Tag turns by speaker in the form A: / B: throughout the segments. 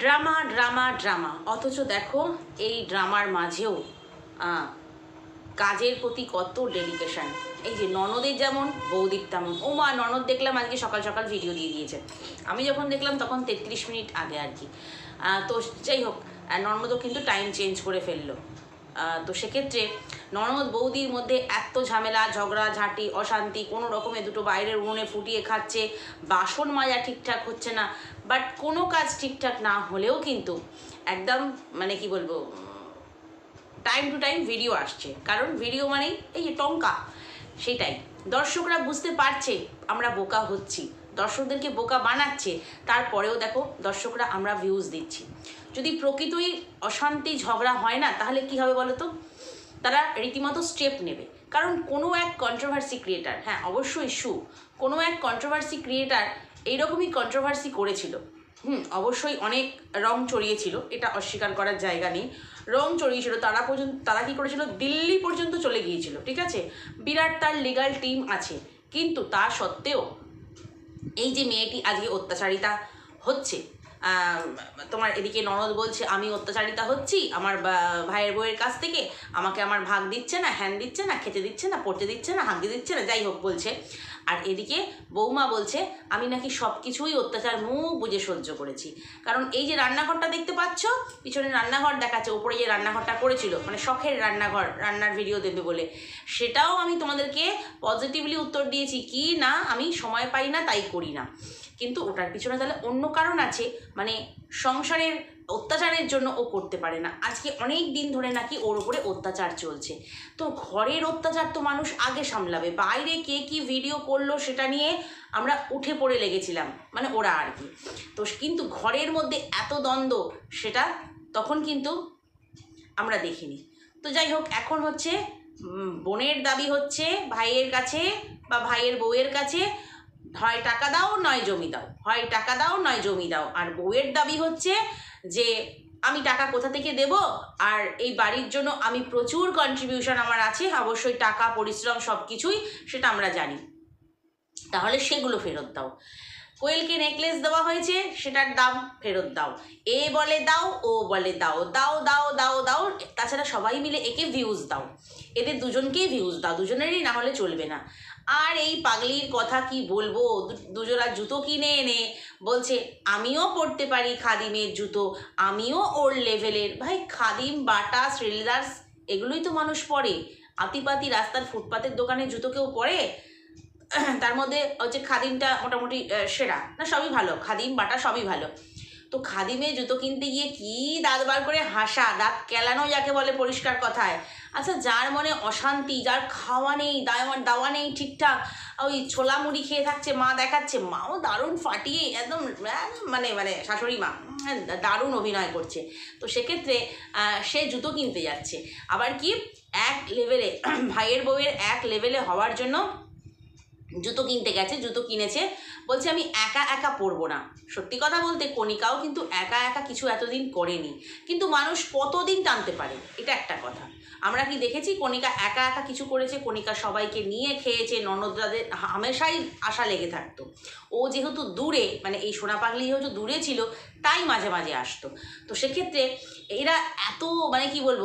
A: Drama drama drama. অথচ দেখো, এই ড্রামার মাঝেও কাজের প্রতি কত ডেডিকেশন এই যে ননদের যেমন, বৌদির তেমন। ও মা, ননদ দেখলাম আজকে সকাল সকাল ভিডিও দিয়ে দিয়েছে। আমি যখন দেখলাম তখন তেত্রিশ মিনিট আগে আর কি। তো যাই হোক ননদও কিন্তু টাইম চেঞ্জ করে ফেলল। তো সেক্ষেত্রে ননদ বৌদির মধ্যে এত ঝামেলা, ঝগড়া, ঝাঁটি, অশান্তি, কোনো রকমে দুটো বাইরের উনুনে ফুটিয়ে খাচ্ছে, বাসন মাজা ঠিকঠাক হচ্ছে না বাট কোনো কাজ ঠিকঠাক না হলেও কিন্তু একদম মানে কি বলব টাইম টু টাইম ভিডিও আসছে। কারণ ভিডিও মানেই এই যে টঙ্কা, সেটাই। দর্শকরা বুঝতে পারছে, আমরা বোকা হচ্ছি। দর্শকদেরকে বোকা বানাচ্ছে, তারপরেও দেখো দর্শকরা আমরা ভিউজ দিচ্ছি। যদি প্রকৃতই অশান্তি, ঝগড়া হয় না, তাহলে কি হবে বলো তো তারা রীতিমতো স্টেপ নেবে। কারণ কোনো এক কন্ট্রোভার্সি ক্রিয়েটার হ্যাঁ অবশ্যই শু কোনো এক কন্ট্রোভার্সি ক্রিয়েটার এইরকমই কন্ট্রোভার্সি করেছিল। হুম, অবশ্যই অনেক রং চড়িয়েছিল, এটা অস্বীকার করার জায়গা নেই। রং চড়িয়েছিল, তারা পর্যন্ত, তারা কী করেছিল? দিল্লি পর্যন্ত চলে গিয়েছিল, ঠিক আছে? বিরাট তার লিগাল টিম আছে, কিন্তু তা সত্ত্বেও এই যে মেয়েটি আজকে অত্যাচারিতা হচ্ছে তোমার এদিকে ননদ বলছে, আমি অত্যাচারিতা হচ্ছি, আমার ভাইয়ের বউয়ের কাছ থেকে আমাকে আমার ভাগ দিচ্ছে না, হ্যান দিচ্ছে না, খেতে দিচ্ছে না, পড়তে দিচ্ছে না হাঁকতে দিচ্ছে না, যাই হোক, বলছে। আর এদিকে বৌমা বলছে আমি নাকি সব কিছুই অত্যাচার মুখ বুঝে সহ্য করেছি। কারণ এই যে রান্নাঘরটা দেখতে পাচ্ছ, পিছনে রান্নাঘর দেখাচ্ছে, ওপরে যে রান্নাঘরটা করেছিল মানে শখের রান্নাঘর, রান্নার ভিডিও দেবে বলে। সেটাও আমি তোমাদেরকে পজিটিভলি উত্তর দিয়েছি, কি না, আমি সময় পাই না, তাই করি না। কিন্তু ওটার পিছনে তাহলে অন্য কারণ আছে মানে সংসারের অত্যাচারের জন্য ও করতে পারে না। আজকে অনেক দিন ধরে নাকি ওর উপরে অত্যাচার চলছে। তো ঘরের অত্যাচার তো মানুষ আগে সামলাবে। বাইরে কে কি ভিডিও করল সেটা নিয়ে আমরা উঠে পড়ে লেগেছিলাম মানে ওরা আর কি। তো কিন্তু ঘরের মধ্যে এত দ্বন্দ্ব, সেটা তখন কিন্তু আমরা দেখিনি। তো যাই হোক, এখন হচ্ছে বোনের দাবি হচ্ছে, ভাইয়ের কাছে বা ভাইয়ের বউয়ের কাছে, হয় টাকা দাও, নয় জমি দাও। হয় টাকা দাও, নয় জমি দাও। আর বউয়ের দাবি হচ্ছে যে, আমি টাকা কোথা থেকে দেব? আর এই বাড়ির জন্য আমি প্রচুর কন্ট্রিবিউশন আমার আছে। অবশ্যই টাকা, পরিশ্রম সব কিছুই সেটা আমরা জানি। তাহলে সেগুলো ফেরত দাও। কোয়েলকে নেকলেস দেওয়া হয়েছে, সেটার দাম ফেরত দাও। এ বলে দাও, ও বলে দাও। দাও দাও দাও দাও, তাছাড়া সবাই মিলে একে ভিউজ দাও। এদের দুজনকেই ভিউজ দাও, দুজনেরই না হলে চলবে না। আর এই পাগলির কথা কি বলব? দুজোড়া জুতো কিনে এনে বলছে, আমিও পরতে পারি খাদিমের জুতো, আমিও ওর লেভেলের ভাই, খাদিম, বাটা শ্রীলেদার্স এগুলোই তো মানুষ পরে আতিপাতি রাস্তার ফুটপাতের দোকানে জুতো কেউ পরে তার মধ্যে হচ্ছে খাদিমটা মোটামুটি সেরা। না, সবই ভালো। খাদিম, বাটা সবই ভালো। তো খাদিমে জুতো কিনতে গিয়ে কি দাঁত বার করে হাসা? দাঁত কেলানো যাকে বলে পরিষ্কার কথায়। আচ্ছা যার মনে অশান্তি, যার খাওয়া নেই দাওয়া নেই ঠিকঠাক, ওই ছোলা মুড়ি খেয়ে থাকছে, মা দেখাচ্ছে, মাও দারুণ ফাটিয়ে একদম মানে মানে শাশুড়ি মা দারুণ অভিনয় করছে। তো সেক্ষেত্রে সে জুতো কিনতে যাচ্ছে। আবার কি, এক লেভেলে ভাইয়ের বউয়ের এক লেভেলে হওয়ার জন্য জুতো কিনতে গেছে, জুতো কিনেছে। বলছে, আমি একা একা পরবো না। সত্যি কথা বলতে, কণিকাও কিন্তু একা একা কিছু এতদিন করেনি। কিন্তু মানুষ কতদিন টানতে পারে? এটা একটা কথা। আমরা কি দেখেছি, কণিকা একা একা কিছু করেছে, কণিকা সবাইকে নিয়ে খেয়েছে ননদাদের হামেশাই আশা লেগে থাকতো। ও যেহেতু দূরে মানে এই সোনা পাগলি যেহেতু দূরে ছিল তাই মাঝে মাঝে আসতো। তো সেক্ষেত্রে এরা এত মানে কি বলব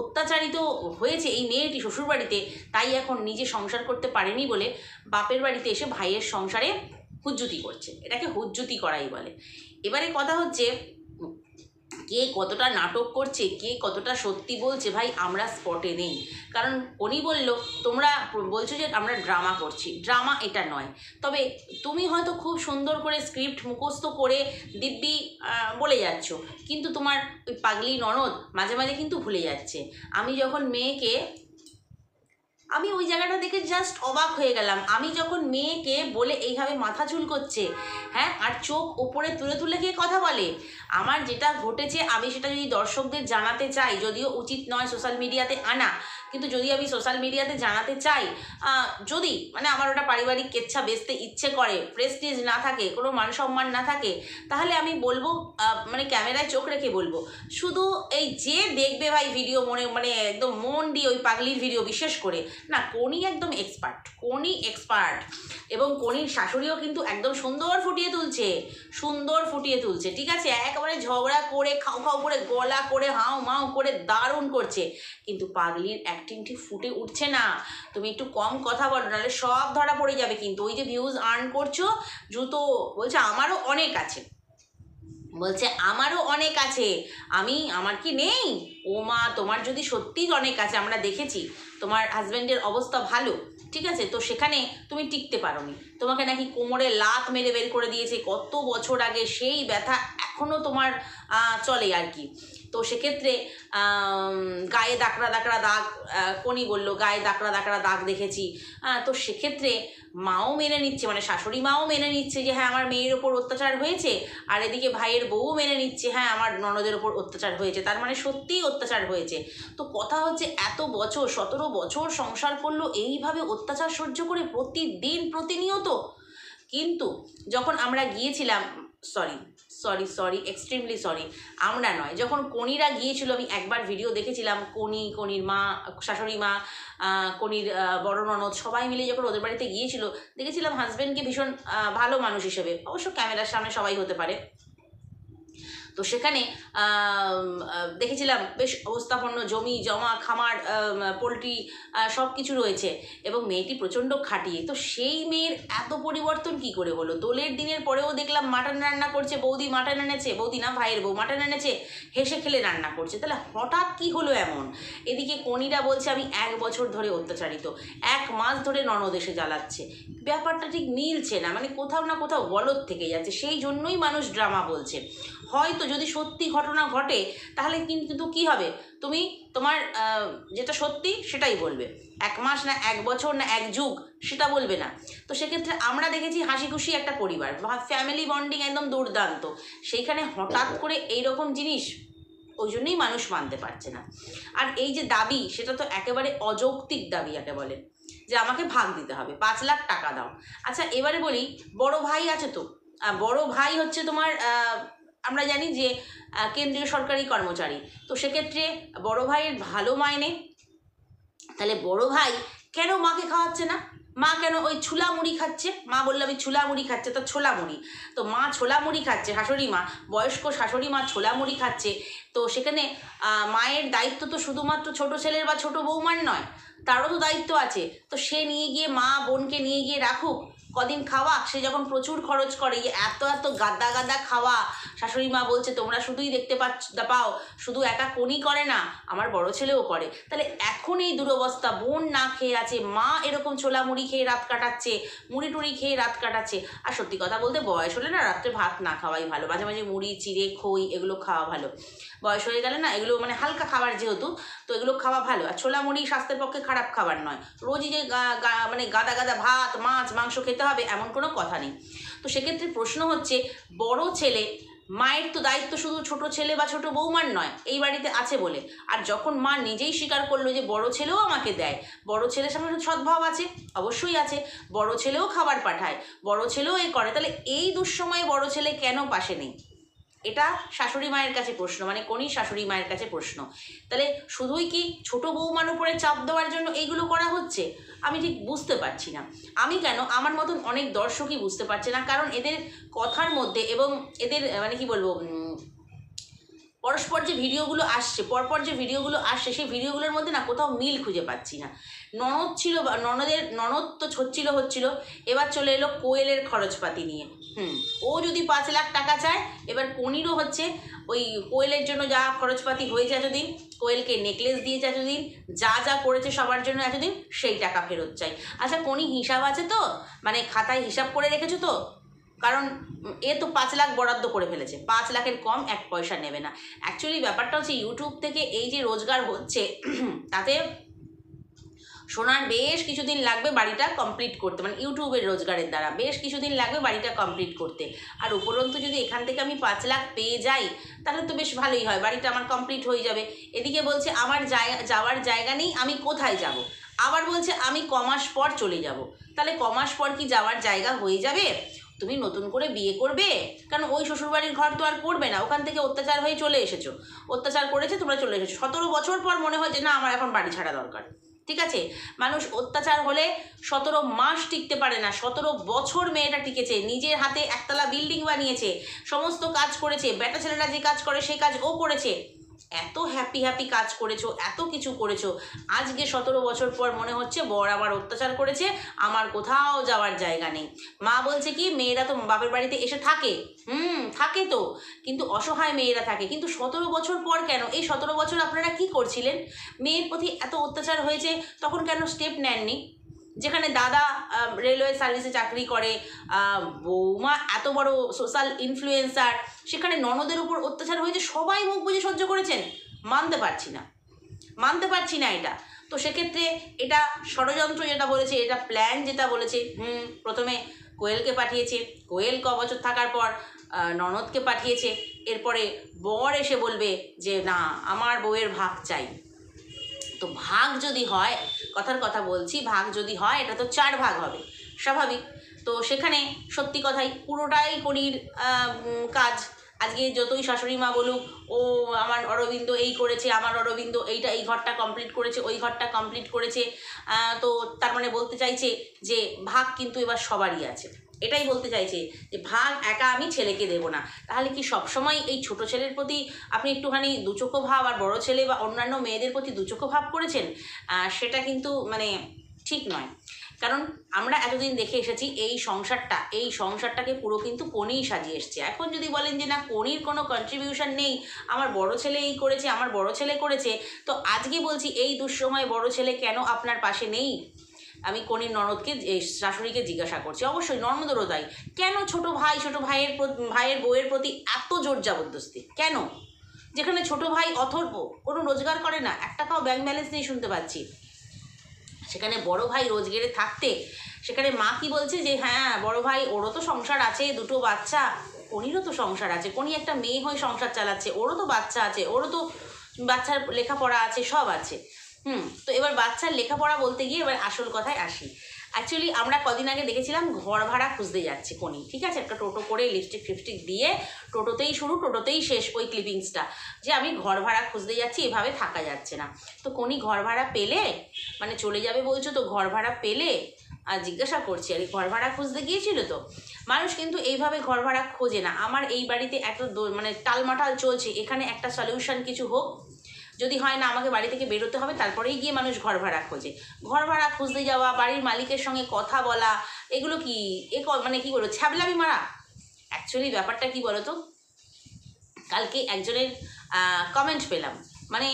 A: অত্যাচারিত হয়েছে এই মেয়েটি শ্বশুরবাড়িতে, তাই এখন নিজে সংসার করতে পারেনি বলে বাপের বাড়িতে এসে ভাইয়ের সংসারে হুজ্জুতি করছে। এটাকে হুজ্জুতি করাই বলে। এবারে কথা হচ্ছে কে কতটা নাটক করছে, কে কতটা সত্যি বলছে, ভাই, আমরা স্পটে নেই। কারণ উনি বলল, তোমরা বলছো যে আমরা ড্রামা করছি। ড্রামা এটা নয়। তবে তুমি হয়তো খুব সুন্দর করে স্ক্রিপ্ট মুখস্থ করে দিব্যি বলে যাচ্ছ। কিন্তু তোমার ওই পাগলি ননদ মাঝে মাঝে কিন্তু ভুলে যাচ্ছে। আমি যখন মেয়েকে আমি ওই জায়গাটা দেখে জাস্ট অবাক হয়ে গেলাম। আমি যখন মেয়েকে বলে এইভাবে মাথা চুল করছে হ্যাঁ আর চোখ ওপরে তুলে তুলে গিয়ে কথা বলে? আমার যেটা ঘটেছে, আমি সেটা যদি দর্শকদের জানাতে চাই, যদিও উচিত নয় সোশ্যাল মিডিয়াতে আনা কিন্তু যদি আমি সোশ্যাল মিডিয়াতে জানাতে চাই যদি মানে আমার ওটা পারিবারিক কেচ্ছা বেচতে ইচ্ছে করে প্রেস্টিজ না থাকে, কোনো মান সম্মান না থাকে, তাহলে আমি বলব মানে ক্যামেরায় চোখ রেখে বলব। শুধু এই যে দেখবে ভাই ভিডিও মনে মানে একদম মন দিয়ে ওই পাগলির ভিডিও বিশেষ করে, না কোনি একদম এক্সপার্ট কোনি এক্সপার্ট এবং কোনির শাশুড়িও কিন্তু একদম সুন্দর ফুটিয়ে তুলছে, সুন্দর ফুটিয়ে তুলছে, ঠিক আছে? একেবারে ঝগড়া করে, খাও খাও করে, গলা করে, হাও মাও করে, দারুণ করছে, কিন্তু পাগলির অ্যাক্টিং ঠিক ফুটে উঠছে না। তুমি একটু কম কথা বলো, নাহলে সব ধরা পড়ে যাবে। কিন্তু ওই যে ভিউজ আর্ন করছ জুতো বলছে আমারও অনেক আছে। বলছে আমারও অনেক আছে। আমি, আমার কি নেই? ও মা, তোমার যদি সত্যিই অনেক আছে, আমরা দেখেছি। তোমার হাজব্যান্ডের অবস্থা ভালো, ঠিক আছে? তো সেখানে তুমি টিকতে পারোনি। তোমাকে নাকি কোমরে লাত মেরে বের করে দিয়েছে কত বছর আগে। সেই ব্যথা এখনও তোমার চলে আর কি। তো সেক্ষেত্রে গায়ে দাকড়া দাকড়া দাগ কোনি বলল, গায়ে দাকড়া দাকড়া দাগ দেখেছি। হ্যাঁ তো সেক্ষেত্রে মাও মেনে নিচ্ছে মানে শাশুড়ি মাও মেনে নিচ্ছে যে হ্যাঁ আমার মেয়ের ওপর অত্যাচার হয়েছে, আর এদিকে ভাইয়ের বউও মেনে নিচ্ছে হ্যাঁ আমার ননদের ওপর অত্যাচার হয়েছে, তার মানে সত্যিই অত্যাচার হয়েছে। তো কথা হচ্ছে, এত বছর, সতেরো বছর সংসার করল, এইভাবে অত্যাচার সহ্য করে প্রতিদিন, প্রতিনিয়ত কিন্তু যখন আমরা গিয়েছিলাম sorry sorry sorry extremely sorry আমরা নয়, যখন কনিরা গিয়েছিল, আমি একবার ভিডিও দেখেছিলাম কনি কনির মা, শাশুড়ি মা কনির বড় ননদ, সবাই মিলে যখন ওদের বাড়িতে গিয়েছিল, দেখেছিলাম হাজব্যান্ডকে ভীষণ ভালো মানুষ হিসেবে। অবশ্য ক্যামেরার সামনে সবাই হতে পারে। তো সেখানে দেখেছিলাম বেশ অবস্থাপন্ন জমি, জমা, খামার পোলট্রি সব কিছু রয়েছে এবং মেয়েটি প্রচণ্ড খাটিয়ে। তো সেই মেয়ের এত পরিবর্তন কি করে হলো? দোলের দিনের পরেও দেখলাম মাটন রান্না করছে, বৌদি মাটন এনেছে, বৌদি না, ভাইয়ের বউ মাটন এনেছে, হেসে খেলে রান্না করছে। তাহলে হঠাৎ কি হলো এমন? এদিকে কনিরা বলছে, আমি এক বছর ধরে অত্যাচারিত, এক মাস ধরে ননদ এসে জ্বালাচ্ছে। ব্যাপারটা ঠিক মিলছে না মানে কোথাও না কোথাও গলত থেকে যাচ্ছে। সেই জন্যই মানুষ ড্রামা বলছে। হয়তো যদি সত্যি ঘটনা ঘটে, তাহলে কিন্তু কি হবে? তুমি তোমার যেটা সত্যি সেটাই বলবে। এক মাস না এক বছর না এক যুগ সেটা বলবে না। তো সেক্ষেত্রে আমরা দেখেছি হাসি খুশি একটা পরিবার ফ্যামিলি বন্ডিং একদম দুর্দান্ত। সেইখানে হঠাৎ করে এই রকম জিনিস ওই জন্যই মানুষ মানতে পারছে না। আর এই যে দাবি, সেটা তো একেবারে অযৌক্তিক দাবি একে বলে, যে আমাকে ভাগ দিতে হবে, পাঁচ লাখ টাকা দাও। আচ্ছা এবারে বলি, বড় ভাই আছে তো? বড় ভাই হচ্ছে তোমার আমরা জানি যে কেন্দ্রীয় সরকারি কর্মচারী। তো সেক্ষেত্রে বড় ভাইয়ের ভালো মাইনে, তাহলে বড় ভাই কেন মাকে খাওয়াচ্ছে না? মা কেন ওই ছোলা মুড়ি খাচ্ছে? মা বলল, আমি ছোলা মুড়ি খাচ্ছে, তো ছোলা মুড়ি। তো মা ছোলা মুড়ি খাচ্ছে, শাশুড়ি মা, বয়স্ক শাশুড়ি মা ছোলা মুড়ি খাচ্ছে। তো সেখানে মায়ের দায়িত্ব তো শুধুমাত্র ছোট ছেলের বা ছোট বৌমার নয়, তারও তো দায়িত্ব আছে। তো সে নিয়ে গিয়ে মা বোনকে নিয়ে গিয়ে রাখুক কদিন খাওয়া, সে যখন প্রচুর খরচ করে এত এত গাদা গাদা খাওয়া। শাশুড়ি মা বলছে, তোমরা শুধুই দেখতে পাচ্ছ, পাও, শুধু একা কোনই করে না, আমার বড় ছেলেও করে। তাহলে এখন এই দুরবস্থা, বোন না খেয়ে আছে, মা এরকম ছোলা মুড়ি খেয়ে রাত কাটাচ্ছে, মুড়ি টুড়ি খেয়ে রাত কাটাচ্ছে, আর সত্যি কথা বলতে বয়স হলে না রাত্রে ভাত না খাওয়াই ভালো, মাঝে মাঝে মুড়ি, চিড়ে, খই, এগুলো খাওয়া ভালো। বয়স হয়ে গেলে না এগুলো মানে হালকা খাবার যেহেতু, তো এগুলো খাওয়া ভালো। আর ছোলা মুড়ি স্বাস্থ্যের পক্ষে খারাপ খাবার নয়। রোজই যে মানে গাদা গাদা ভাত, মাছ, মাংস খেতে হবে এমন কোনো কথা নেই। তো সেক্ষেত্রে প্রশ্ন হচ্ছে, বড় ছেলে, মায়ের তো দায়িত্ব শুধু ছোট ছেলে বা ছোট বৌমার নয়, এই বাড়িতে আছে বলে। আর যখন মা নিজেই স্বীকার করল যে বড় ছেলেও আমাকে দেয়, বড় ছেলের তো সদ্ভাব আছে, অবশ্যই আছে। বড় ছেলেও খাবার পাঠায়, বড় ছেলেও এ করে। তাহলে এই দুঃসময়ে বড় ছেলে কেন পাশে নেই? এটা শাশুড়ি মায়ের কাছে প্রশ্ন মানে কোনই শাশুড়ি মায়ের কাছে প্রশ্ন। তাহলে শুধুই কি ছোট বৌমার উপরে চাপ দেওয়ার জন্য এইগুলো করা হচ্ছে? আমি ঠিক বুঝতে পারছি না। আমি কেন? আমার মতন অনেক দর্শকই বুঝতে পারছে না, কারণ এদের কথার মধ্যে এবং এদের মানে কি বলব পরস্পর যে ভিডিওগুলো আসছে, পরপর যে ভিডিওগুলো আসছে, সেই ভিডিওগুলোর মধ্যে না কোথাও মিল খুঁজে পাচ্ছি না। ননদ ছিল ননদের, ননদ তো হচ্ছিল হচ্ছিল, এবার চলে এলো কোয়েলের খরচপাতি নিয়ে। হুম, ও যদি পাঁচ লাখ টাকা চায়, এবার কনিরও হচ্ছে, ওই কোয়েলের জন্য যা খরচপাতি হয়েছে এতদিন, কোয়েলকে নেকলেস দিয়েছে এতদিন, যা যা করেছে সবার জন্য এতদিন, সেই টাকা ফেরত চাই। আচ্ছা কোনি হিসাব আছে তো? মানে খাতায় হিসাব করে রেখেছো তো? কারণ এ তো পাঁচ লাখ বরাদ্দ করে ফেলেছে, পাঁচ লাখের কম এক পয়সা নেবে না। অ্যাকচুয়ালি ব্যাপারটা হচ্ছে ইউটিউব থেকে এই যে রোজগার হচ্ছে, তাতে সোনার বেশ কিছুদিন লাগবে বাড়িটা কমপ্লিট করতে মানে ইউটিউবের রোজগারের দ্বারা। বেশ কিছুদিন লাগবে বাড়িটা কমপ্লিট করতে। আর উপরন্তু যদি এখান থেকে আমি পাঁচ লাখ পেয়ে যাই, তাহলে তো বেশ ভালোই হয়, বাড়িটা আমার কমপ্লিট হয়ে যাবে। এদিকে বলছে, আমার যাওয়ার জায়গা নেই, আমি কোথায় যাব? আবার বলছে, আমি কমাস পর চলে যাব। তাহলে কমাস পর কি যাওয়ার জায়গা হয়ে যাবে? তুমি নতুন করে বিয়ে করবে? কারণ ওই শ্বশুরবাড়ির ঘর তো আর করবে না। ওখান থেকে অত্যাচার হয়ে চলে এসেছ। অত্যাচার করেছে, তোমরা চলে এসেছ। সতেরো বছর পর মনে হয় যে, না, আমার এখন বাড়ি ছাড়া দরকার। ঠিক আছে? মানুষ অত্যাচার হলে সতেরো মাস টিকতে পারে না। সতেরো বছর মেয়েটা টিকেছে, নিজের হাতে একতলা বিল্ডিং বানিয়েছে, সমস্ত কাজ করেছে, বেটা ছেলেরা যে কাজ করে, সেই কাজ ও করেছে। এত হ্যাপি হ্যাপি কাজ করেছ, এত কিছু করেছ। আজকে সতেরো বছর পর মনে হচ্ছে বর আবার অত্যাচার করেছে, আমার কোথাও যাওয়ার জায়গা নেই। মা বলছে কি, মেয়েরা তো বাপের বাড়িতে এসে থাকে। হুম, থাকে তো। কিন্তু অসহায় মেয়েরা থাকে। কিন্তু সতেরো বছর পর কেন? এই সতেরো বছর আপনারা কি করছিলেন? মেয়ের প্রতি এত অত্যাচার হয়েছে, তখন কেন স্টেপ নেননি? যেখানে দাদা রেলওয়ে সার্ভিসে চাকরি করে বৌমা এত বড় সোশ্যাল ইনফ্লুয়েন্সার সেখানে ননদের উপর অত্যাচার হয়েছে সবাই মুখ বুঝে সহ্য করেছেন, মানতে পারছি না। মানতে পারছি না এটা। তো সেক্ষেত্রে এটা ষড়যন্ত্র যেটা বলেছে, এটা প্ল্যান যেটা বলেছে, হুম, প্রথমে কোয়েলকে পাঠিয়েছে, কোয়েল ক বছর থাকার পর ননদকে পাঠিয়েছে, এরপরে বর এসে বলবে যে, না, আমার বউয়ের ভাগ চাই। তো ভাগ যদি হয়, কথার কথা বলছি, ভাগ যদি হয়, এটা তো চার ভাগ হবে, স্বাভাবিক। তো সেখানে সত্যি কথাই পুরোটাই করির কাজ। আজকে যতই শাশুড়ি মা বলুক, ও আমার অরবিন্দ এই করেছে, আমার অরবিন্দ এইটা, এই ঘরটা কমপ্লিট করেছে, ওই ঘরটা কমপ্লিট করেছে তো তার মানে বলতে চাইছে যে ভাগ কিন্তু এবার সবারই আছে। এটাই বলতে চাইছে যে ভাগ একা আমি ছেলেকে দেব না। তাহলে কি সবসময় এই ছোট ছেলের প্রতি আপনি একটুখানি দুচোখো ভাব আর বড় ছেলে বা অন্যান্য মেয়েদের প্রতি দুচোখো ভাব করেছেন? সেটা কিন্তু মানে ঠিক নয়। কারণ আমরা এতদিন দেখে এসেছি এই সংসারটা, এই সংসারটাকে পুরো কিন্তু কনেই সাজিয়ে এসছে। এখন যদি বলেন যে না কনির কোনো কন্ট্রিবিউশন নেই, আমার বড় ছেলে এই করেছে, আমার বড় ছেলে করেছে, তো আজকে বলছি এই দুঃসময় বড় ছেলে কেন আপনার পাশে নেই? আমি কনির ননদকে শাশুড়িকে জিজ্ঞাসা করছি, অবশ্যই ননদেরও তাই। কেন ছোট ভাই, ছোট ভাইয়ের ভাইয়ের বউয়ের প্রতি এত জোর জবরদস্তি? কেন? যেখানে ছোট ভাই অথর্ব, কোনো রোজগার করে না, এক টাকাও ব্যাংক ব্যালেন্স নেই শুনতে পাচ্ছি। সেখানে বড় ভাই রোজগারে থাকতে, সেখানে মা কি বলছে যে হ্যাঁ বড় ভাই, ওরও তো সংসার আছে, দুটো বাচ্চা। কনিরও তো সংসার আছে, কোনি একটা মেয়ে হয়ে সংসার চালাচ্ছে, ওরও তো বাচ্চা আছে, ওরও তো বাচ্চার লেখাপড়া আছে, সব আছে। হুম, তো এবার বাচ্চার লেখাপড়া বলতে গিয়ে এবার আসল কথায় আসি। অ্যাকচুয়ালি আমরা কদিন আগে দেখেছিলাম ঘর ভাড়া খুঁজতে যাচ্ছে কোনি, ঠিক আছে? একটা টোটো করে লিপস্টিক ফিপস্টিক দিয়ে টোটোতেই শুরু, টোটোতেই শেষ ওই ক্লিপিংসটা যে আমি ঘর ভাড়া খুঁজতে যাচ্ছি, এভাবে থাকা যাচ্ছে না। তো কোনি ঘর ভাড়া পেলে? মানে চলে যাবে বলছো তো, ঘর ভাড়া পেলে? আর জিজ্ঞাসা করছি, আর, ঘর ভাড়া খুঁজতে গিয়েছিল তো? মানুষ কিন্তু এইভাবে ঘর ভাড়া খোঁজে না। আমার এই বাড়িতে এত মানে টালমাটাল চলছে, এখানে একটা সলিউশন কিছু হোক। যদি হয় না, আমাকে বাড়ি থেকে বেরোতে হবে, তারপরেই গিয়ে মানুষ ঘর ভাড়া খোঁজে। ঘর ভাড়া খুঁজতে যাওয়া, বাড়ির মালিকের সঙ্গে কথা বলা, এগুলো কি, এ মানে কি বলব, ছ্যাবলামি মারা। অ্যাকচুয়ালি ব্যাপারটা কি বলো তো কালকে একজনের কমেন্ট পেলাম। মানে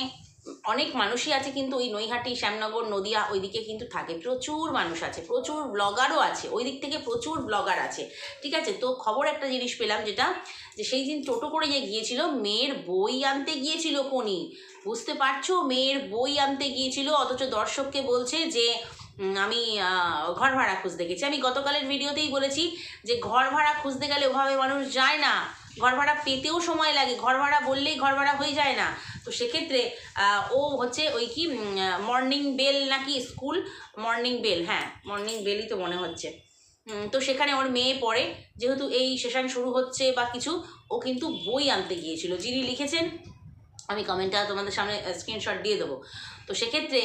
A: অনেক মানুষই আছে কিন্তু ওই নৈহাটি, শ্যামনগর, নদিয়া, ওইদিকে কিন্তু থাকে। প্রচুর মানুষ আছে, প্রচুর ব্লগারও আছে। ওই দিক থেকে প্রচুর ব্লগার আছে। ঠিক আছে, তো খবর একটা জিনিস পেলাম যেটা যে সেই দিন টোটো করে যে গিয়েছিল, মেয়ের বই আনতে গিয়েছিল কোনি বুঝতে পারছ? মেয়ের বই আনতে গিয়েছিল, অথচ দর্শককে বলছে যে আমি ঘর ভাড়া খুঁজতে গেছি। আমি গতকালের ভিডিওতেই বলেছি যে, ঘর ভাড়া খুঁজতে গেলে ওভাবে মানুষ যায় না। ঘর ভাড়া পেতেও সময় লাগে। ঘর ভাড়া বললেই ঘর ভাড়া হয়ে যায় না। তো সেক্ষেত্রে ও হচ্ছে ওই কি মর্নিং বেল নাকি স্কুল মর্নিং বেল হ্যাঁ মর্নিং বেলই তো মনে হচ্ছে। তো সেখানে ওর মেয়ে পড়ে। যেহেতু এই সেশন শুরু হচ্ছে বা কিছু, ও কিন্তু বই আনতে গিয়েছিল। যিনি লিখেছেন, আমি কমেন্টটা তোমাদের সামনে স্ক্রিনশট দিয়ে দেবো। তো সেক্ষেত্রে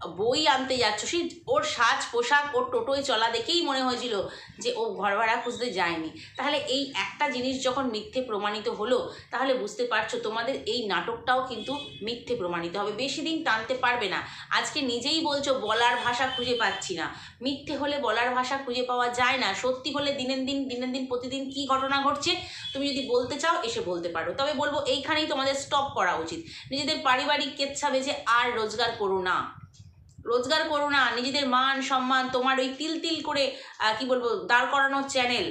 A: বই আনতে যাচ্ছ। সেই ওর সাজ পোশাক, ওর টোটোয় চলা দেখেই মনে হয়েছিল যে ও ঘর ভাড়া খুঁজতে যায়নি। তাহলে এই একটা জিনিস যখন মিথ্যে প্রমাণিত হলো, তাহলে বুঝতে পারছ তোমাদের এই নাটকটাও কিন্তু মিথ্যে প্রমাণিত হবে। বেশি দিন টানতে পারবে না। আজকে নিজেই বলছো, বলার ভাষা খুঁজে পাচ্ছি না। মিথ্যে হলে বলার ভাষা খুঁজে পাওয়া যায় না। সত্যি হলে দিনের দিন দিনের দিন, প্রতিদিন কি ঘটনা ঘটছে, তুমি যদি বলতে চাও, এসে বলতে পারো। তবে বলব, এইখানেই তোমাদের স্টপ করা উচিত। নিজেদের পারিবারিক কেচ্ছা বেজে আর রোজগার করো না। রোজগার করো না, নিজেদের মান, সম্মান তোমার ওই তিল তিল করে কি বলব, দাঁড় করানোর চ্যানেল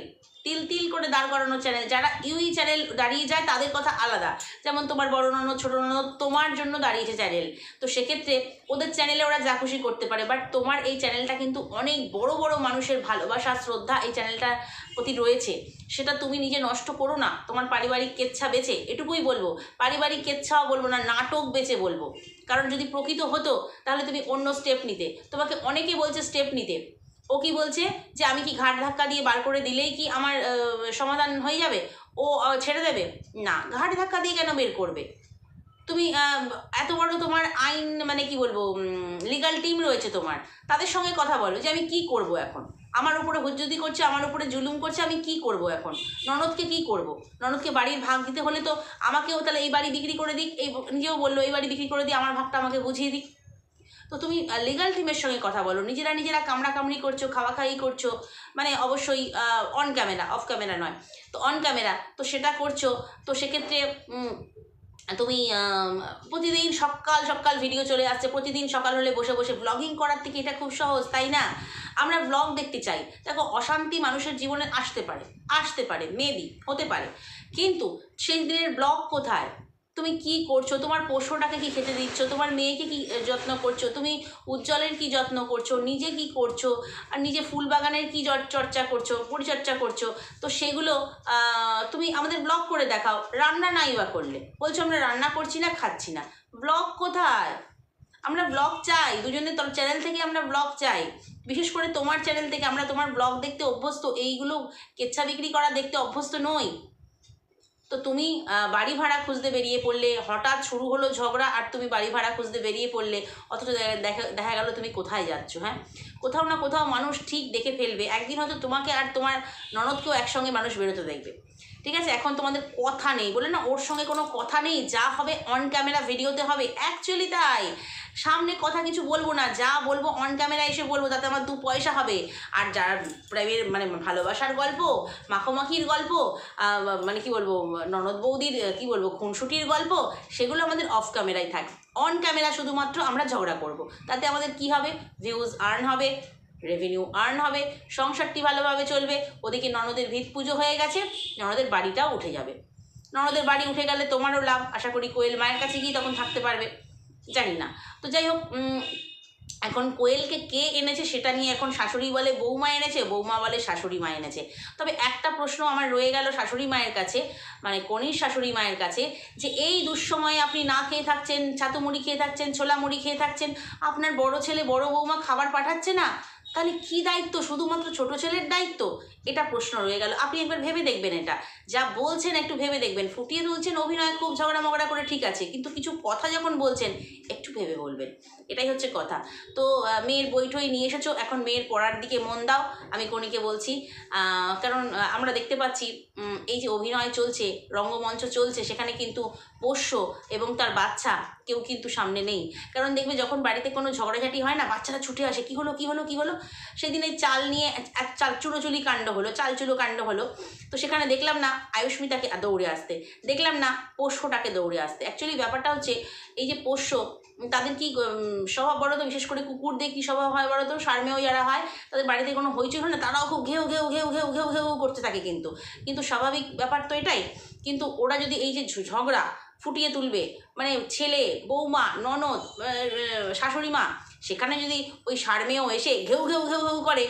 A: তিল তিল করে দাঁড় করানো চ্যানেল যারা ইউই চ্যানেল দাঁড়িয়ে যায়, তাদের কথা আলাদা। যেমন তোমার বড় ননদ, ছোটো ননদ, তোমার জন্য দাঁড়িয়েছে চ্যানেল তো সেক্ষেত্রে ওদের চ্যানেলে ওরা যা খুশি করতে পারে। বাট তোমার এই চ্যানেলটা কিন্তু অনেক বড় বড় মানুষের ভালোবাসা, শ্রদ্ধা এই চ্যানেলটার প্রতি রয়েছে। সেটা তুমি নিজে নষ্ট করো না। তোমার পারিবারিক কেচ্ছা বেছে এটুকুই বলব। পারিবারিক কেচ্ছাও বলব না, নাটক বেছে বলব। কারণ যদি প্রকৃত হতো, তাহলে তুমি অন্য স্টেপ নিতে। তোমাকে অনেকে বলছে স্টেপ নিতে। ও কি বলছে যে আমি কি ঘাট ধাক্কা দিয়ে বার করে দিলেই কি আমার সমাধান হয়ে যাবে? ও ছেড়ে দেবে? না, ঘাট ধাক্কা দিয়ে কেন বের করবে? তুমি এত বড় তোমার আইন মানে কি বলব লিগাল টিম রয়েছে তোমার, তাদের সঙ্গে কথা বলো যে আমি কি করব এখন? আমার উপরে হুজ্জুদি করছে, আমার উপরে জুলুম করছে, আমি কি করব এখন? ননদকে কি করব? ননদকে বাড়ির ভাগ দিতে হলে তো আমাকেও তাহলে এই বাড়ি বিক্রি করে দিক, এই নিজেও বলল, এই বাড়ি বিক্রি করে দিই আমার ভাগটা আমাকে বুঝিয়ে দিক। তো তুমি লিগাল টিমের সঙ্গে কথা বলো। নিজেরা নিজেরা কামড়া কামড়ি করছ, খাওয়া খাই করছ মানে অবশ্যই অন ক্যামেরা অফ ক্যামেরা নয়। তো অন ক্যামেরা তো সেটা করছ, তো সেক্ষেত্রে তুমি প্রতিদিন সকাল সকাল ভিডিও চলে আসছে। প্রতিদিন সকাল হলে বসে বসে ব্লগিং করার থেকে এটা খুব সহজ, তাই না? আমরা ব্লগ দেখতে চাই। দেখো, অশান্তি মানুষের জীবনে আসতে পারে আসতে পারে মেবি হতে পারে। কিন্তু সেই দিনের ব্লগ কোথায়? তুমি কি করছ? তোমার পোষ্যটাকে কি খেতে দিচ্ছ? তোমার মেয়েকে কি যত্ন করছ? তুমি উজ্জ্বলের কি যত্ন করছ? নিজে কি করছ? আর নিজে ফুল বাগানের কি চর্চা করছ পরিচর্যা করছ? তো সেগুলো তুমি আমাদের ব্লগ করে দেখাও। রান্না নাই বা করলে। বলছো আমরা রান্না করছি না, খাচ্ছি না। ব্লগ কোথায়? আমরা ব্লগ চাই। দুজনের তোর চ্যানেল থেকে আমরা ব্লগ চাই। বিশেষ করে তোমার চ্যানেল থেকে আমরা তোমার ব্লগ দেখতে অভ্যস্ত। এইগুলো কেচ্ছা বিক্রি করা দেখতে অভ্যস্ত নই। তো তুমি বাড়ি ভাড়া খুঁজতে বেরিয়ে পড়লে, হঠাৎ শুরু হলো ঝগড়া আর তুমি বাড়ি ভাড়া খুঁজতে বেরিয়ে পড়লে, অথচ দেখা দেখা গেল তুমি কোথায় যাচ্ছ হ্যাঁ? কোথাও না কোথাও মানুষ ঠিক দেখে ফেলবে। একদিন হয়তো তোমাকে আর তোমার ননদকেও একসঙ্গে মানুষ বেরোতে দেখবে। ঠিক আছে? এখন তোমাদের কথা নেই। বলে না, ওর সঙ্গে কোনো কথা নেই? যা হবে অন ক্যামেরা ভিডিওতে হবে। অ্যাকচুয়ালি তাই। সামনে কথা কিছু বলব না, যা বলব অন ক্যামেরা এসে বলব, তাতে আমার দু পয়সা হবে। আর যার প্রেমের মানে ভালোবাসার গল্প, মাখোমাখির গল্প মানে কি বলব, ননদ বৌদির কি বলব, খুনসুটির গল্প, সেগুলো আমাদের অফ ক্যামেরায় থাকে। অন ক্যামেরা শুধুমাত্র আমরা ঝগড়া করব। তাতে আমাদের কি হবে? ভিউজ আর্ন হবে রেভিনিউ আর্ন হবে, সংসারটি ভালোভাবে চলবে, ওদিকে ননদের ভিত পুজো হয়ে গেছে, ননদের বাড়িটাও উঠে যাবে। ননদের বাড়ি উঠে গেলে তোমারও লাভ, আশা করি কোয়েল মায়ের কাছে গিয়ে তখন থাকতে পারবে। জানি না। তো যাই হোক এখন কোয়েলকে কে এনেছে সেটা নিয়ে এখন শাশুড়ি বলে বৌমা এনেছে, বৌমা বলে শাশুড়ি মা এনেছে। তবে একটা প্রশ্ন আমার রয়ে গেল শাশুড়ি মায়ের কাছে মানে কনির শাশুড়ি মায়ের কাছে, যে এই দুঃসময়ে আপনি না খেয়ে থাকছেন ছাতু মুড়ি খেয়ে থাকছেন ছোলা মুড়ি খেয়ে থাকছেন, আপনার বড় ছেলে বড় বৌমা খাবার পাঠাচ্ছে না? তাহলে কি দায়িত্ব? শুধুমাত্র ছোট ছেলের দায়িত্ব? এটা প্রশ্ন রয়ে গেল। আপনি একবার ভেবে দেখবেন এটা। যা বলছেন একটু ভেবে দেখবেন। ফুটিয়ে তুলছেন অভিনয়, খুব ঝগড়া মগড়া করে ঠিক আছে। কিন্তু কিছু কথা যখন বলছেন, একটু ভেবে বলবেন। এটাই হচ্ছে কথা। তো মেয়ের বইটই নিয়ে এসেছ। এখন মেয়ের পড়ার দিকে মন দাও। আমি কনিকে বলছি কারণ আমরা দেখতে পাচ্ছি এই যে অভিনয় চলছে, রঙ্গমঞ্চ চলছে, সেখানে কিন্তু পোষ্য এবং তার বাচ্চা কেউ কিন্তু সামনে নেই। কারণ দেখবে যখন বাড়িতে কোনো ঝগড়াঝাটি হয় না বাচ্চারা ছুটে আসে, কি হলো কি হলো কি হলো? সেদিন এই চাল নিয়ে এক- চাল চুরোচুলি কাণ্ড হলো, চাল চালচুলো কাণ্ড হলো। তো সেখানে দেখলাম না আয়ুষ্মিতাকে দৌড়ে আসতে, দেখলাম না পোষ্যটাকে দৌড়ে আসতে। অ্যাকচুয়ালি ব্যাপারটা হচ্ছে এই যে পোষ্য, তাদের কি স্বভাব বড় তো, বিশেষ করে কুকুরদের কি স্বভাব হয় বড় তো সারমেয় যারা হয়, তাদের বাড়িতে কোনো হইচই হয় না, তারাও খুব ঘেউ ঘেউ ঘেউ ঘেউ ঘেউ ঘেউ করতে থাকে কিন্তু। কিন্তু স্বাভাবিক ব্যাপার তো এটাই, কিন্তু ওরা যদি এই যে ঝগড়া ফুটিয়ে তুলবে। মানে ছেলে, বৌমা, ননদ শাশুড়ি মা, সেখানে যদি ওই সারমেয় এসে ঘেউ ঘেউ ঘেউ ঘেউ করে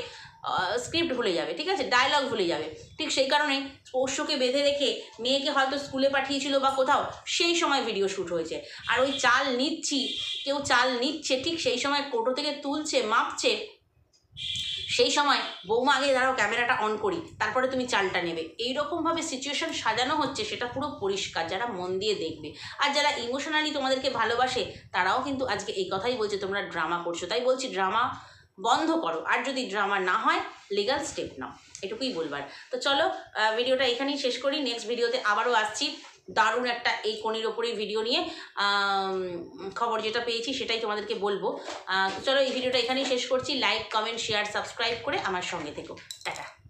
A: স্ক্রিপ্ট ভুলে যাবে, ঠিক আছে? ডায়লগ ভুলে যাবে। ঠিক সেই কারণে পোষ্যকে বেঁধে রেখে মেয়েকে হয়তো স্কুলে পাঠিয়েছিল বা কোথাও, সেই সময় ভিডিও শ্যুট হয়েছে। আর ওই চাল নিচ্ছি, কেউ চাল নিচ্ছে, ঠিক সেই সময় কোটো থেকে তুলছে, মাপছে সেই সময় বৌমা আগে দাঁড়াও, ক্যামেরাটা অন করি, তারপরে তুমি চালটা নেবে। এইরকমভাবে সিচুয়েশন সাজানো হচ্ছে, সেটা পুরো পরিষ্কার, যারা মন দিয়ে দেখবে। আর যারা ইমোশনালি তোমাদেরকে ভালোবাসে, তারাও কিন্তু আজকে এই কথাই বলছে, তোমরা ড্রামা করছ। তাই বলছি ড্রামা বন্ধ করো। আর যদি ড্রামা না হয় লিগাল স্টেপ নাও। এটুকুই বলবার। তো চলো ভিডিওটা এখানেই শেষ করি। নেক্সট ভিডিওতে আবারও আসছি। দারুণ একটা এই কনির ওপরেই ভিডিও নিয়ে খবর যেটা পেয়েছি সেটাই তোমাদেরকে বলব। চলো এই ভিডিওটা এখানেই শেষ করছি। লাইক কমেন্ট শেয়ার সাবস্ক্রাইব করে আমার সঙ্গে থেকো। টাটা।